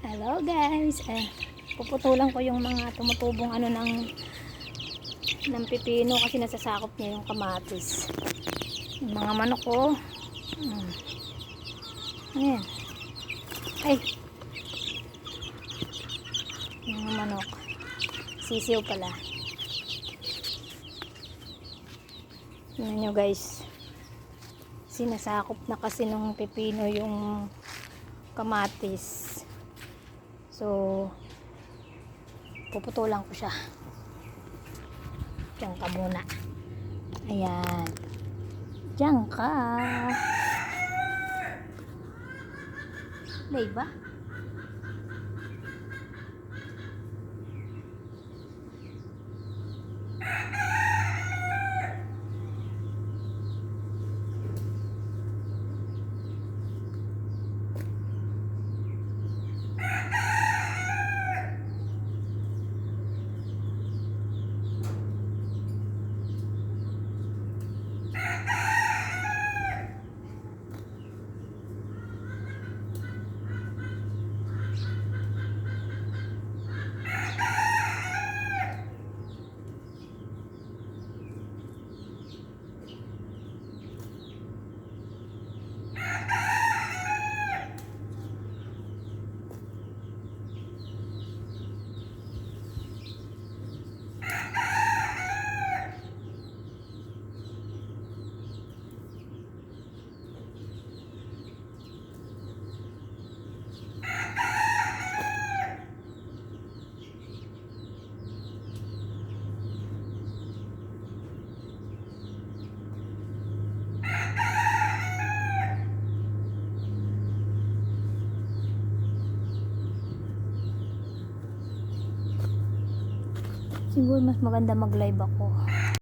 Hello guys. Eh, puputulan ko yung mga tumutubong ano ng ng pipino kasi nasasakop niya yung kamatis. Yung mga manok ko. Hmm. Ayan. Ay. Yung manok. Sisiw pala. Tingnan nyo guys. Sinasakop na kasi ng pipino yung kamatis. So, puputulan ko siya. Diyan ka muna. Ayan. Diyan ka. May ba? Siguro mas maganda mag-live ako.